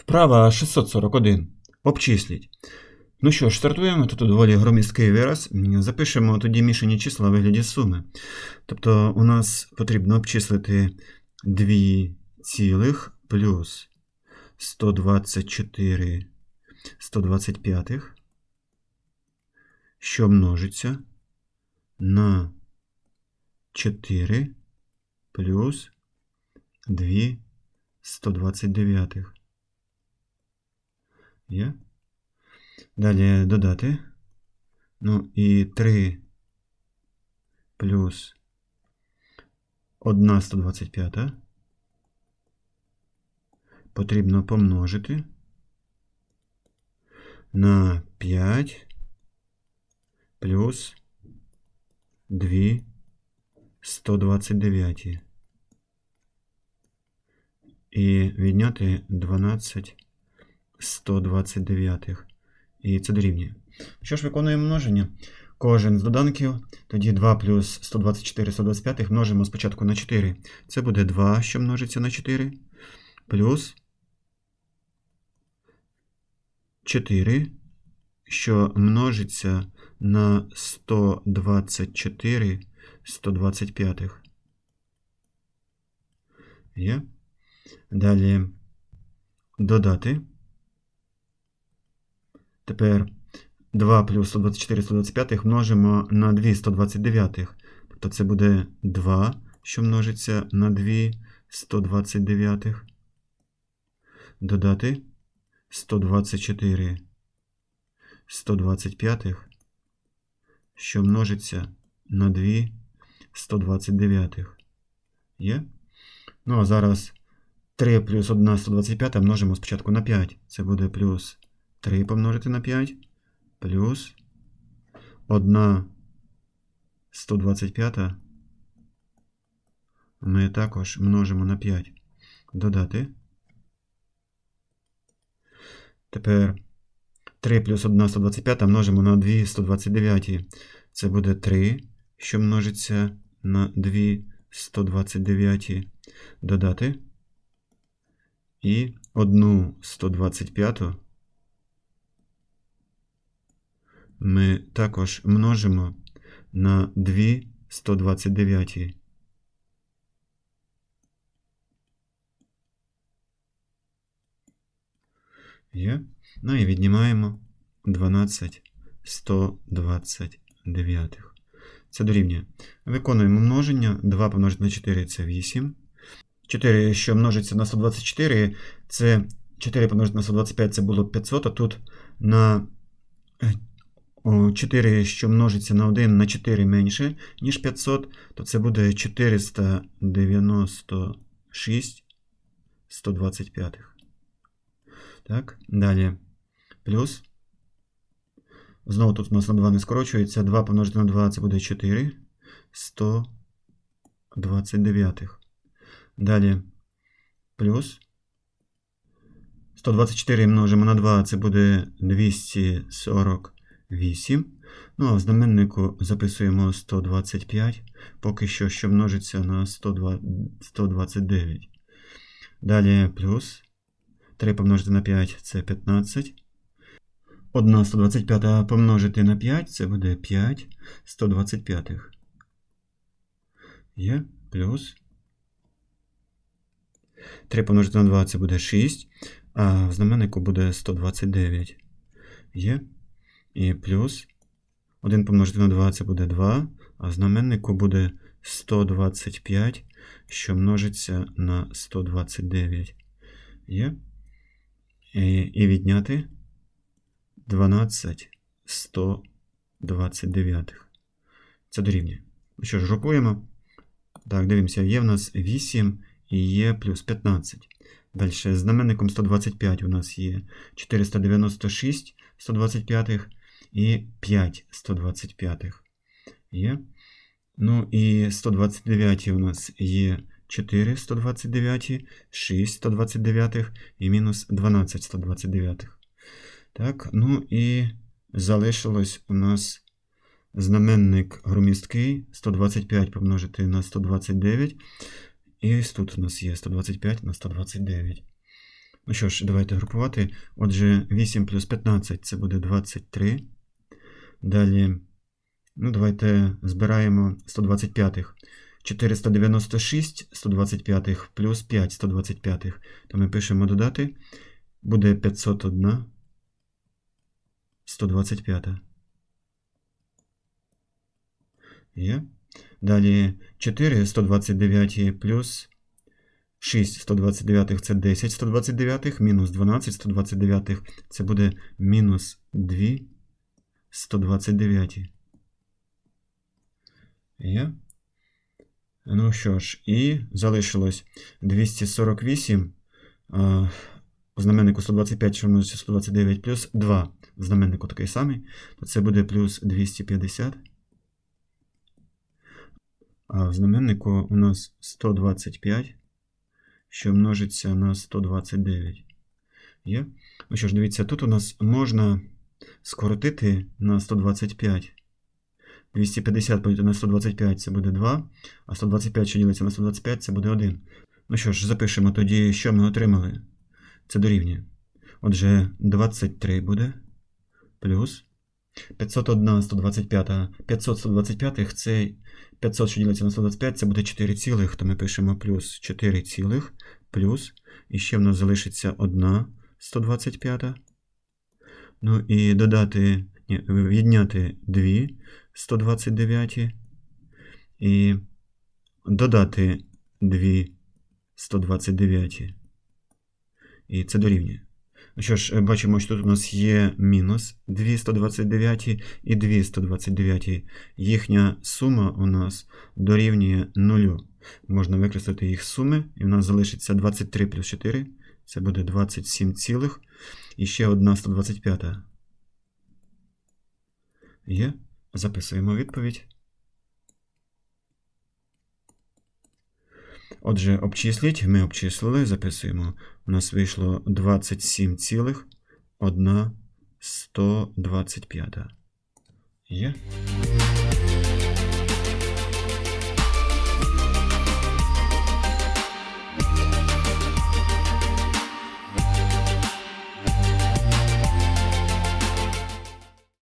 Вправа 641. Обчисліть. Ну що ж, стартуємо. Тут доволі громісткий вираз. Запишемо тоді мішані числа в вигляді суми. Тобто у нас потрібно обчислити 2 цілих плюс 124 125, що множиться на 4 плюс 2 129. Є. Далі додати. Ну і 3 плюс 1 125 потрібно помножити на 5 плюс 2 129 і відняти 12 129. І це дорівнює. Що ж, виконуємо множення. Кожен з доданків, тоді 2 плюс 124 125 множимо спочатку на 4. Це буде 2, що множиться на 4, плюс 4, що множиться на 124 125. Є. Далі додати. Тепер 2 плюс 124 125 множимо на 2 129. Тобто це буде 2, що множиться на 2 129. Додати 124 125, що множиться на 2 129. Є? Ну, а зараз 3 плюс 1 125 множимо спочатку на 5. Це буде плюс 3 помножити на 5, плюс 1 125 ми також множимо на 5. Додати. Тепер 3 плюс 1 125 множимо на 2 129. Це буде 3, що множиться на 2 129. Додати. І 1 125 ми також множимо на 2 129. Є. Ну і віднімаємо 12 129. Це дорівнює. Виконуємо множення. 2 помножити на 4 це 8. 4, що множиться на 124, це 4 помножити на 125 це було 500, а тут на 4, що множиться на 1 на 4 менше, ніж 500, то це буде 496 125. Так, далі. Плюс. Знову тут у нас на 2 не скорочується. 2 помножити на 2 це буде 4. 129. Далі. Плюс. 124 множимо на 2, це буде 248. Ну, а в знаменнику записуємо 125, поки що, що множиться на 129. Далі плюс. 3 помножити на 5 це 15. 1 125 помножити на 5 це буде 5 125. Є плюс. 3 помножити на 2 це буде 6. А в знаменнику буде 129. Є. І плюс. 1 помножити на 2 це буде 2. А знаменнику буде 125, що множиться на 129. Є. І відняти 12 129. Це дорівнює. Ну що ж, групуємо. Так, дивимося, є в нас 8 і є плюс 15. Далі, знаменником 125 у нас є 496 125 і 5 125. Є. Ну і 129 у нас є 4 129, 6 129 і мінус 12 129. Так, ну і залишилось у нас знаменник громісткий 125 помножити на 129. І ось тут у нас є 125 на 129. Ну що ж, давайте групувати. Отже, 8 плюс 15 це буде 23. Далі, ну, давайте збираємо 125-х. 496 125 плюс 5 125. То ми пишемо додати. Буде 501 125. Є. Далі 4 129 плюс 6 129 це 10 129, мінус 12 129 це буде мінус 2 129. Є. Ну що ж, і залишилось 248. А, у знаменнику 125, що множиться 129 плюс 2. В знаменнику такий самий, то це буде плюс 250. А в знаменнику у нас 125, що множиться на 129. Є? Ну що ж, дивіться, тут у нас можна скоротити на 125. 250 поділити на 125 це буде 2, а 125, що ділиться на 125, це буде 1. Ну що ж, запишемо тоді, що ми отримали. Це дорівнює. Отже, 23 буде плюс 501 125. 500 125 це 500, що ділиться на 125, це буде 4 цілих, то ми пишемо плюс 4 цілих, плюс, і ще в нас залишиться 1 125. Ну і додати, ні, відняти 2 129 і додати 2 129. І це дорівнює. Що ж, бачимо, що тут у нас є мінус 229 і 229. Їхня сума у нас дорівнює 0. Можна використати їх суми, і в нас залишиться 23 плюс 4. Це буде 27 цілих. І ще одна 125. Є. Записуємо відповідь. Отже, обчисліть, ми обчислили, записуємо. У нас вийшло 27,125. Є?